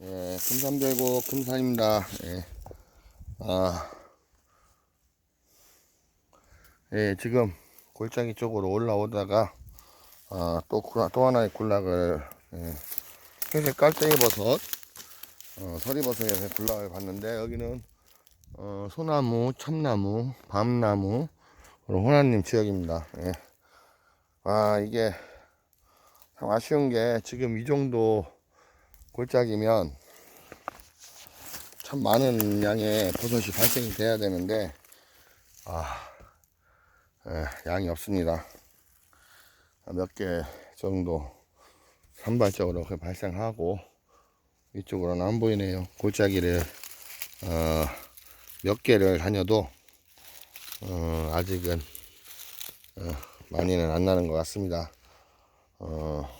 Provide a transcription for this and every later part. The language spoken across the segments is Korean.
예, 금산별고 금산입니다. 예. 아, 예, 지금 골짜기 쪽으로 올라오다가 아, 또, 굴- 또 하나의 군락을 예, 회색 깔때기 버섯, 어, 서리버섯에서 군락을 봤는데 여기는 어, 소나무, 참나무, 밤나무, 그리고 호나님 지역입니다. 예. 아, 이게 참 아쉬운 게 지금 이 정도 골짜기면 참 많은 양의 버섯이 발생이 돼야 되는데 아 예, 양이 없습니다. 몇 개 정도 산발적으로 그 발생하고 이쪽으로는 안 보이네요. 골짜기를 어, 몇 개를 다녀도 어, 아직은 어, 많이는 안 나는 것 같습니다. 어,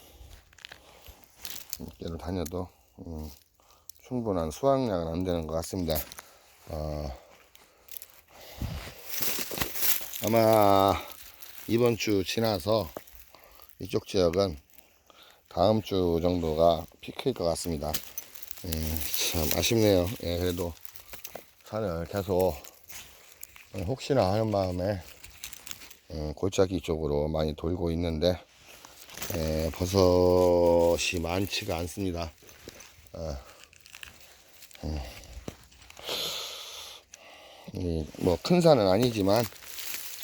몇 개를 다녀도 음, 충분한 수확량은 안 되는 것 같습니다. 어, 아마 이번 주 지나서 이쪽 지역은 다음 주 정도가 피크일 것 같습니다. 예, 참 아쉽네요. 예, 그래도 산을 계속 어, 혹시나 하는 마음에 어, 골짜기 쪽으로 많이 돌고 있는데 예, 버섯이 많지가 않습니다. 뭐큰 산은 아니지만,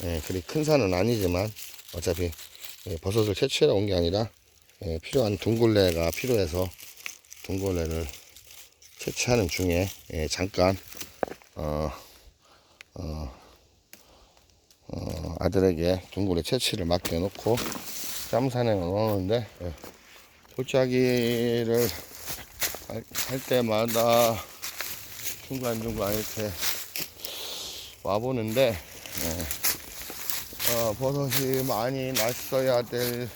예, 그리 큰 산은 아니지만 어차피 예, 버섯을 채취하러 온게 아니라 예, 필요한 둥글레가 필요해서 둥글레를 채취하는 중에 예, 잠깐 어, 어, 어, 아들에게 둥글레 채취를 맡겨놓고 짬 산행을 오는데 예, 골짜기를 할, 할 때마다 중간중간 이렇게 와보는데 예, 어, 버섯이 많이 났어야 될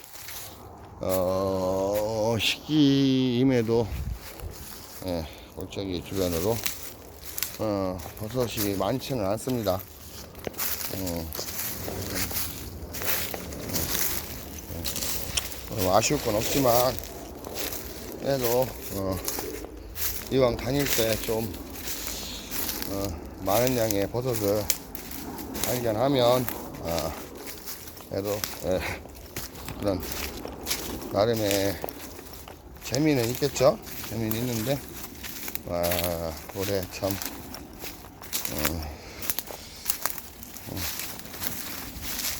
어, 시기임에도 예, 골짜기 주변으로 어, 버섯이 많지는 않습니다. 어, 어, 아쉬울 건 없지만 그래도 어, 이왕 다닐 때좀 어, 많은 양의 버섯을 발견하면 아, 그래도 예, 그런 나름의 재미는 있겠죠 재미는 있는데 와 올해 참 어,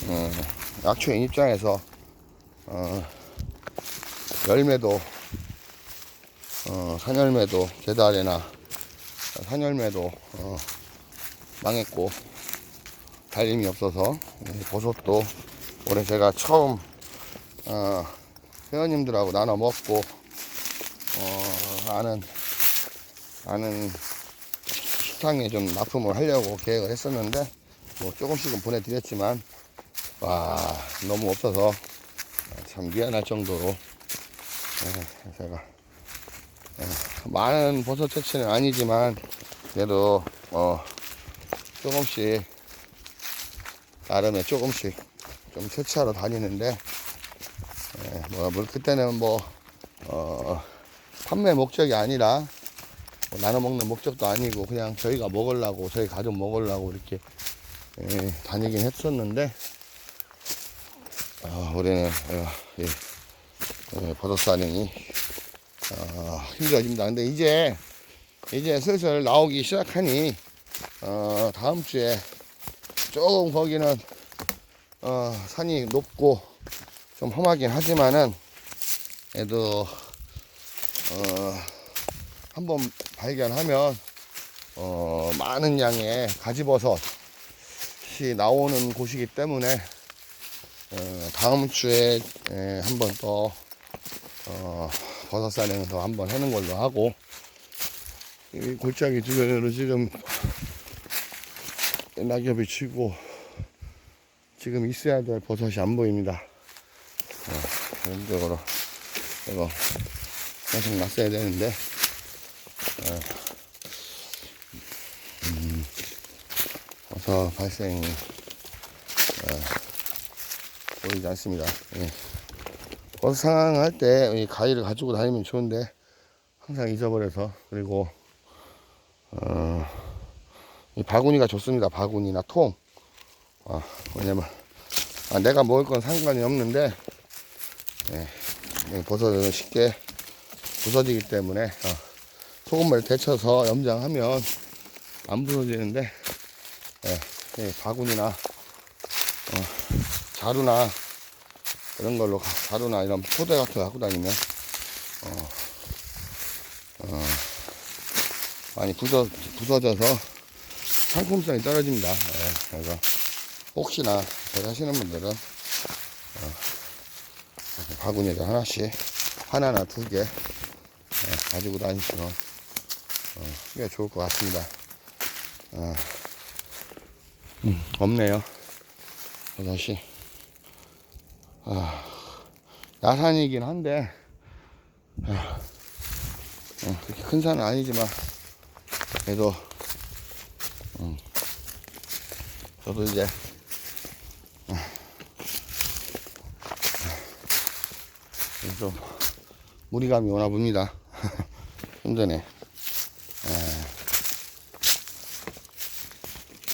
어, 약초인 입장에서 어, 열매도 어, 산열매도 계달에나 산열매도 어, 망했고 달림이 없어서 예, 버섯도 올해 제가 처음 어, 회원님들하고 나눠 먹고 어, 아는 아는 식당에 좀 납품을 하려고 계획을 했었는데 뭐 조금씩은 보내드렸지만 와 너무 없어서 참 미안할 정도로 예, 제가 예, 많은 버섯 채취는 아니지만 그래도 어 조금씩 나름의 조금씩 좀 채취하러 다니는데 예, 뭐, 뭐 그때는 뭐 어, 판매 목적이 아니라 뭐 나눠 먹는 목적도 아니고 그냥 저희가 먹으려고 저희 가족 먹으려고 이렇게 예, 다니긴 했었는데 아, 올해는 어, 예, 예, 버섯 사냥이 어, 힘들어집니다. 근데 이제 이제 슬슬 나오기 시작하니 어, 다음 주에 조금 거기는 어, 산이 높고 좀 험하긴 하지만은 그래도 어, 한번 발견하면 어, 많은 양의 가지버섯이 나오는 곳이기 때문에 어, 다음 주에 에, 한번 또 어, 버섯 산행을 더 한번 하는 걸로 하고 이 골짜기 주변으로 지금 낙엽이 치고 지금 있어야 될 버섯이 안 보입니다. 어, 전적으로 이거 계속 났어야 되는데 어, 음, 버섯 발생이 어, 보이지 않습니다. 예. 상황할 때이 가위를 가지고 다니면 좋은데 항상 잊어버려서 그리고 어, 이 바구니가 좋습니다. 바구니나 통. 아, 왜냐면 아, 내가 먹을 건 상관이 없는데 예, 이 버섯은 쉽게 부서지기 때문에 어, 소금을 데쳐서 염장하면 안 부서지는데 예, 이 바구니나 어, 자루나 이런 걸로 가- 자루나 이런 포대 같은 거 갖고 다니면 어, 어, 많이 부서, 부서져서 상품성이 떨어집니다. 예, 그래서 혹시나 하시는 분들은 어, 바구니에다 하나씩 하나나 두 개 가지고 다니시면 어, 꽤 좋을 것 같습니다. 어, 음, 없네요. 버섯이. 아, 야산이긴 한데, 아, 어, 그렇게 큰 산은 아니지만, 그래도, 음, 저도 이제, 아, 좀, 무리감이 오나 봅니다. 힘드네. 에.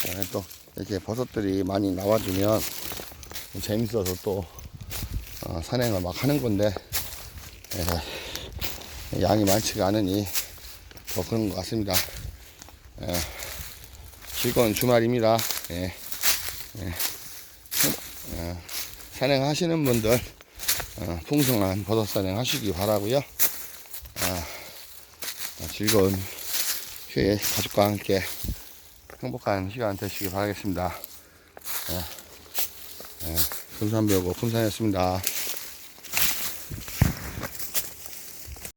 네, 또, 이렇게 버섯들이 많이 나와주면, 재밌어서 또, 어, 산행을 막 하는 건데, 에, 양이 많지가 않으니, 더 그런 것 같습니다. 에, 즐거운 주말입니다. 예. 예. 어, 산행하시는 분들, 어, 풍성한 버섯 산행 하시기 바라고요 아, 어, 즐거운 휴일 가족과 함께 행복한 시간 되시기 바라겠습니다. 예. 예, 금산 배우고 금산이었습니다.